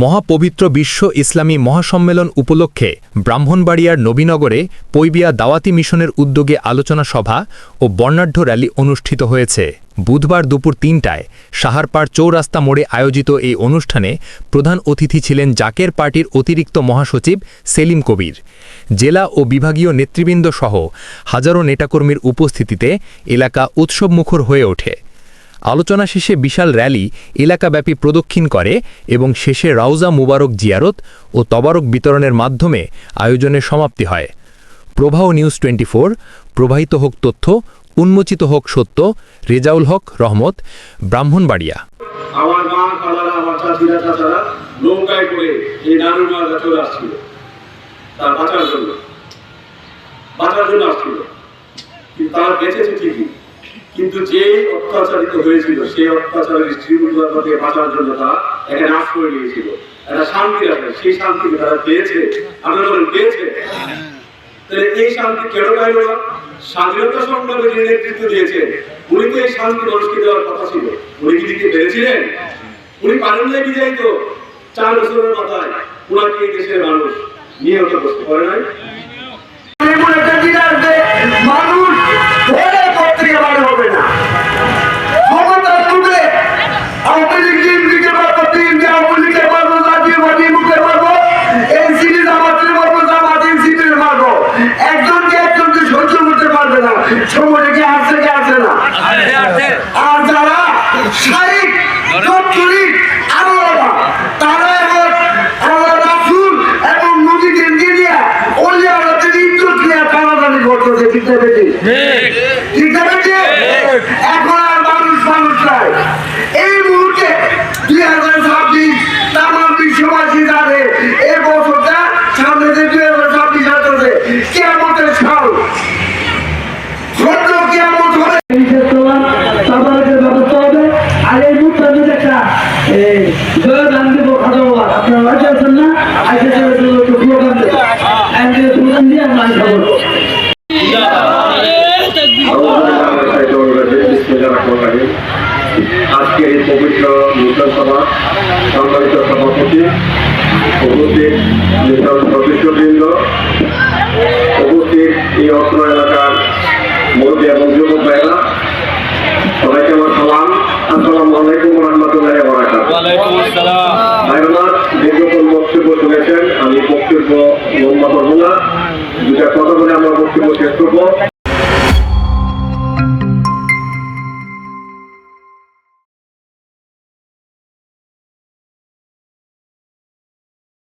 মহাপবিত্র বিশ্ব ইসলামী মহাসম্মেলন উপলক্ষে ব্রাহ্মণবাড়িয়ার নবীনগরে পৈবিয়া দাওয়াতি মিশনের উদ্যোগে আলোচনা সভা ও বর্ণাঢ্য র্যালি অনুষ্ঠিত হয়েছে। বুধবার দুপুর তিনটায় সাহারপাড় চৌরাস্তা মোড়ে আয়োজিত এই অনুষ্ঠানে প্রধান অতিথি ছিলেন জাকের পার্টির অতিরিক্ত মহাসচিব সেলিম কবির। জেলা ও বিভাগীয় নেতৃবৃন্দ সহ হাজারো নেতাকর্মীর উপস্থিতিতে এলাকা উৎসবমুখর হয়ে ওঠে। আলোচনা শেষে বিশাল র্যালি এলাকাব্যাপী প্রদক্ষিণ করে এবং শেষে রাউজা মুবারক জিয়ারত ও তবারক বিতরণের মাধ্যমে আয়োজনের সমাপ্তি হয়। প্রবাহ নিউজ টোয়েন্টি প্রবাহিত হোক তথ্য, উন্মোচিত হোক সত্য, রেজাউল হক রহমত, ব্রাহ্মণবাড়িয়া। তার বাঁচার জন্য। বাঁচার জন্য আসছিল। কিন্তু তার বেঁচেছে ঠিকই। কিন্তু যে অত্যাচারিত হয়েছিল, সেই অত্যাচারের স্ত্রীগুলোর থেকে বাঁচার জন্য তারা এখানে আশ্রয় নিয়েছিল। একটা শান্তি আছে, সেই শান্তিকে তারা পেয়েছে। আপনারা বলেন, পেয়েছে? তাহলে এই শান্তি কেন পাইল না? স্বাধীনতা সংগ্রামে যিনি নেতৃত্ব দিয়েছেন, উনি তো এই শান্তি মানুষকে দেওয়ার কথা ছিল। উনি কি দিতে পেরেছিলেন উনি পারেন নাই বিজয়ী তো। চার বছরের মাথায় উনাকে এই দেশের মানুষ নিয়ে নিহত করতে পারে নাই। সময়টা কি আসছে কি আসছে না। আর যারা শারীরিক তারা এখন আল্লাহ রাসূল এবং নবীকে নিয়ে অলিয়া রাতের ইজ্জত নিয়ে টানাটানি করতেছে ঠিক না ঠিক। এখন আর মানুষ মানুষ নাই। গান দিব খাদাবার আপনারা রাজি আছেন না আজকে একটু স্লোগান দেব আজকে স্লোগান দিয়ে আমরা খাব আজকে এই পবিত্র মিশন সভা সম্মানিত সভাপতি উপস্থিত সদস্যবৃন্দ উপস্থিত এই অত্র এলাকার মুরব্বী এবং যুবক ভাইরা সবাইকে আমার সালাম আসসালামু আলাইকুম রহমতুল্লাহ ভাইরামার দীর্ঘক্ষণ বক্তব্য শুনেছেন। আমি বক্তব্য লম্বা করব না। দুটা কথা বলে আমার বক্তব্য শেষ করব।